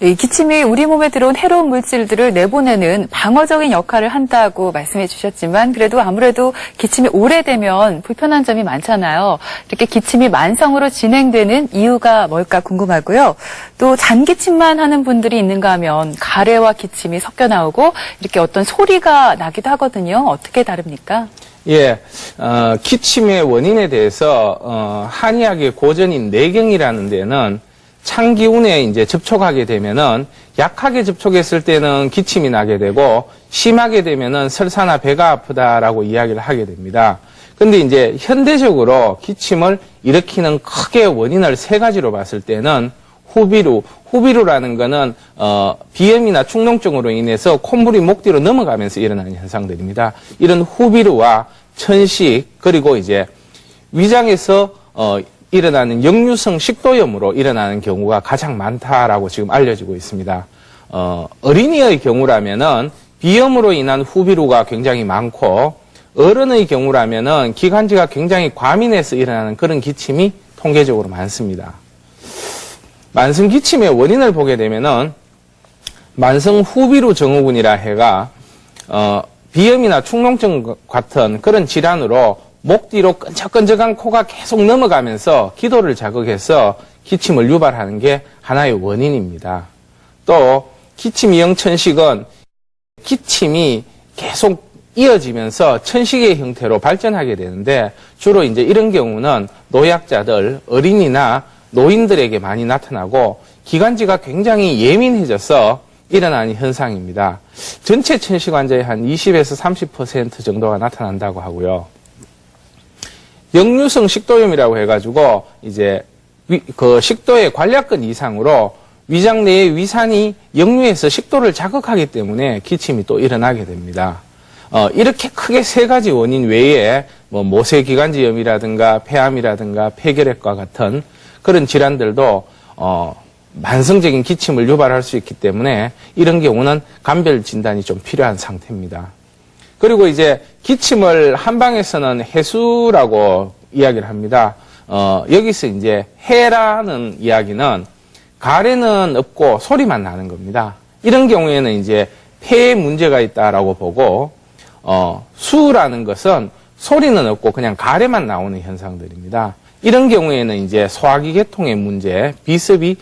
이 기침이 우리 몸에 들어온 해로운 물질들을 내보내는 방어적인 역할을 한다고 말씀해 주셨지만 그래도 아무래도 기침이 오래되면 불편한 점이 많잖아요. 이렇게 기침이 만성으로 진행되는 이유가 뭘까 궁금하고요. 또 잔기침만 하는 분들이 있는가 하면 가래와 기침이 섞여 나오고 이렇게 어떤 소리가 나기도 하거든요. 어떻게 다릅니까? 예, 어, 기침의 원인에 대해서 어, 한의학의 고전인 내경이라는 데는 찬 기운에 이제 접촉하게 되면은 약하게 접촉했을 때는 기침이 나게 되고 심하게 되면은 설사나 배가 아프다라고 이야기를 하게 됩니다. 근데 이제 현대적으로 기침을 일으키는 크게 원인을 세 가지로 봤을 때는 후비루, 후비루라는 거는 어, 비염이나 축농증으로 인해서 콧물이 목 뒤로 넘어가면서 일어나는 현상들입니다. 이런 후비루와 천식 그리고 이제 위장에서 어, 일어나는 역류성 식도염으로 일어나는 경우가 가장 많다라고 지금 알려지고 있습니다. 어, 어린이의 경우라면은 비염으로 인한 후비루가 굉장히 많고 어른의 경우라면은 기관지가 굉장히 과민해서 일어나는 그런 기침이 통계적으로 많습니다. 만성 기침의 원인을 보게 되면은 만성 후비루 증후군이라 해가 어, 비염이나 축농증 같은 그런 질환으로 목 뒤로 끈적끈적한 코가 계속 넘어가면서 기도를 자극해서 기침을 유발하는 게 하나의 원인입니다. 또 기침 이형 천식은 기침이 계속 이어지면서 천식의 형태로 발전하게 되는데 주로 이제 이런 경우는 노약자들, 어린이나 노인들에게 많이 나타나고 기관지가 굉장히 예민해져서 일어나는 현상입니다. 전체 천식 환자의 한 20에서 30% 정도가 나타난다고 하고요. 역류성 식도염이라고 해가지고 이제 위- 그 식도의 관략근 이상으로 위장 내의 위산이 역류해서 식도를 자극하기 때문에 기침이 또 일어나게 됩니다. 어, 이렇게 크게 세 가지 원인 외에 뭐 모세기관지염이라든가 폐암이라든가 폐결핵과 같은 그런 질환들도 어, 만성적인 기침을 유발할 수 있기 때문에 이런 경우는 감별 진단이 좀 필요한 상태입니다. 그리고 이제 기침을 한방에서는 해수라고 이야기를 합니다. 어, 여기서 이제 해라는 이야기는 가래는 없고 소리만 나는 겁니다. 이런 경우에는 이제 폐에 문제가 있다라고 보고 어, 수라는 것은 소리는 없고 그냥 가래만 나오는 현상들입니다. 이런 경우에는 이제 소화기 계통의 문제, 비습이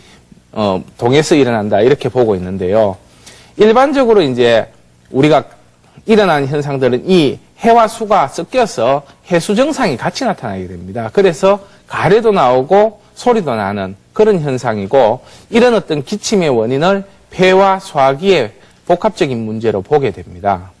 어, 동에서 일어난다 이렇게 보고 있는데요. 일반적으로 이제 우리가 일어나는 현상들은 이 해와 수가 섞여서 해수 증상이 같이 나타나게 됩니다. 그래서 가래도 나오고 소리도 나는 그런 현상이고 이런 어떤 기침의 원인을 폐와 소화기의 복합적인 문제로 보게 됩니다.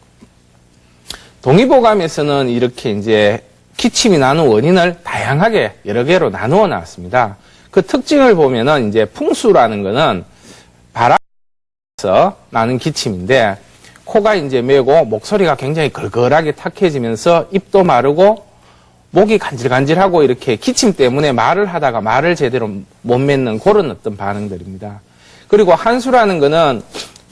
동의보감에서는 이렇게 이제 기침이 나는 원인을 다양하게 여러 개로 나누어 놨습니다. 그 특징을 보면은 이제 풍수라는 거는 바람에서 나는 기침인데 코가 이제 메고 목소리가 굉장히 걸걸하게 탁해지면서 입도 마르고 목이 간질간질하고 이렇게 기침 때문에 말을 하다가 말을 제대로 못 맺는 그런 어떤 반응들입니다. 그리고 한수라는 거는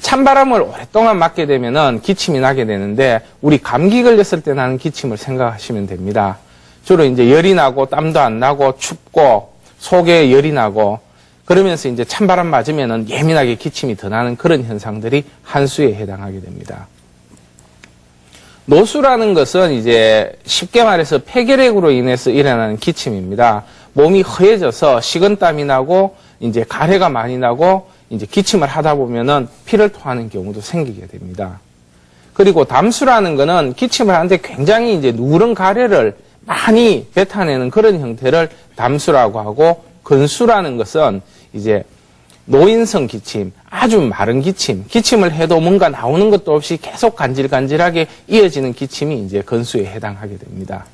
찬바람을 오랫동안 맞게 되면은 기침이 나게 되는데 우리 감기 걸렸을 때 나는 기침을 생각하시면 됩니다. 주로 이제 열이 나고 땀도 안 나고 춥고 속에 열이 나고 그러면서 이제 찬바람 맞으면은 예민하게 기침이 더 나는 그런 현상들이 한수에 해당하게 됩니다. 노수라는 것은 이제 쉽게 말해서 폐결핵으로 인해서 일어나는 기침입니다. 몸이 허해져서 식은땀이 나고 이제 가래가 많이 나고 이제 기침을 하다 보면은 피를 토하는 경우도 생기게 됩니다. 그리고 담수라는 거는 기침을 하는데 굉장히 이제 누런 가래를 많이 뱉어내는 그런 형태를 담수라고 하고 근수라는 것은 이제 노인성 기침, 아주 마른 기침, 기침을 해도 뭔가 나오는 것도 없이 계속 간질간질하게 이어지는 기침이 이제 근수에 해당하게 됩니다.